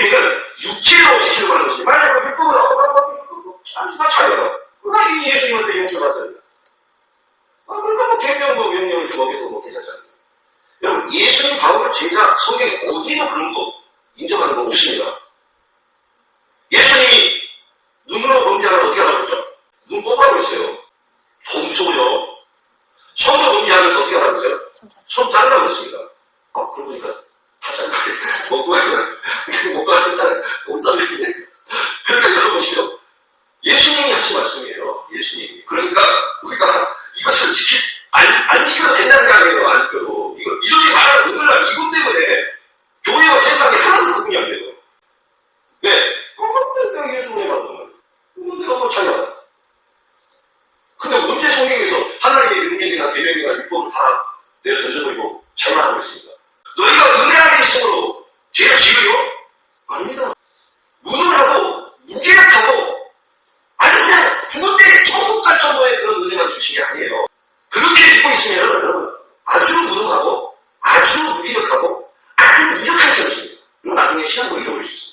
민주주의는 육체로 하는 것이 만약에 율법을 어긋나고 아니 다 자유다. 그러니까 이 예수님한테 용서받아야 아, 그러니까 뭐뭐 명령을 주어도 뭐 괜찮잖아요. 여러분 예수님 바울 제자 성경에 어디도 그런 거 인정하는 거 없습니다. 예수님이 눈으로 범죄하는 어떻게 하라고 그랬죠? 눈 뽑아고 있어요. 동소요. 손으로 범죄하는 어떻게 하라고 그랬어요? 손 자르라고 했습니다. 아, 그러고 보니까. 먹고 가는, 먹고 가는 잘, 옷싸움인데. 그러니까 여러분이요. 예수님이 하신 말씀이에요. 예수님이. 그러니까 우리가 이것을 지키, 안, 안 지켜도 된다는 게 아니에요. 안 지켜도. 이거, 이렇게 말하는 오늘날 이것 때문에 교회와 세상에 하나도 구분이 안 돼요. 왜? 어, 내가 예수님의 말도 이거 내가 뭐 잘나. 근데 언제 성경에서 하나님의 능력이나 계명이나 율법을 다 내려 던져버 하나님성으로 죄를 지으요? 아닙니다. 무능하고 무계약하고 아니 그냥 죽을 때 천국 갈 정도의 그런 은혜만 주신 게 아니에요. 그렇게 믿고 있으면 여러분 아주 무능하고 아주 무기력하고 아주 무력한 사람입니다. 그럼 나중에 시간으로 잃어버릴 수 있어요.